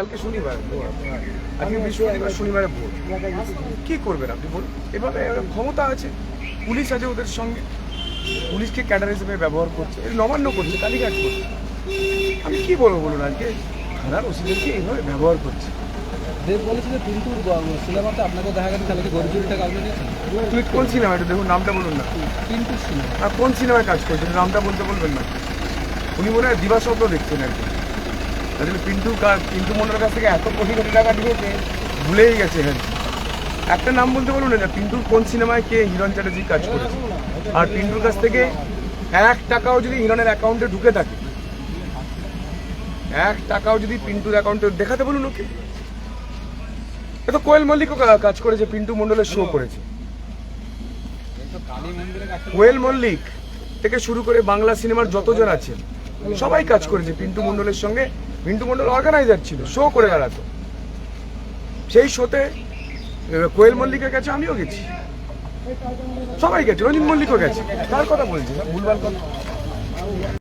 কালকে শনিবার। আজকে বৃহস্পতিবার শনিবারে ভোট। কি করবেন আপনি বলুন? এভাবে ক্ষমতা আছে। পুলিশ আছে ওদের সঙ্গে। পুলিশকে ক্যাডার হিসেবে ব্যবহার করছে। নবান্ন করছে কালীঘাট করছে। আমি কি বলব বলুন আজকে? থানার ওসিদেরকে এইভাবে ব্যবহার করছে। দেব বলেছিল কিন্তু সিনেমাতে আপনাকে দেখা গেছে তাহলে টুইট কোন সিনেমা? এটা দেখুন নামটা বলুন না। কিন্তু সিনেমা। কোন সিনেমায় কাজ করছেন নামটা বলতে বলবেন না। উনি মনে হয় দিবাস্বপ্ন দেখছেন আর আসলে পিন্টু পিন্টু মন্ডলের কাছ থেকে এত কোটি কোটি টাকা নিয়েছে ভুলেই গেছে হ্যাঁ। একটা নাম বলতে বলুন না, পিন্টুর কোন সিনেমায় কে হিরণ চ্যাটার্জি কাজ করেছে? আর পিন্টুর কাছ থেকে এক টাকাও যদি হিরণের অ্যাকাউন্টে ঢুকে থাকে, এক টাকাও যদি পিন্টুর অ্যাকাউন্টে দেখাতে বলুন ওকে। এ তো কোয়েল মল্লিকও কাজ করেছে, পিন্টু মন্ডলের শো করেছে। কোয়েল মল্লিক থেকে শুরু করে বাংলা সিনেমার যতজন আছেন সবাই কাজ করেছে। পিন্টু মণ্ডলের সঙ্গে পিন্টু মণ্ডল অর্গানাইজার ছিল শো করে বেড়াতো। সেই শোতে কোয়েল মল্লিকের কাছে আমিও গেছি। সবাই গেছে, রঞ্জিত মল্লিকও গেছে। তার কথা বলছি ভুলবার কথা।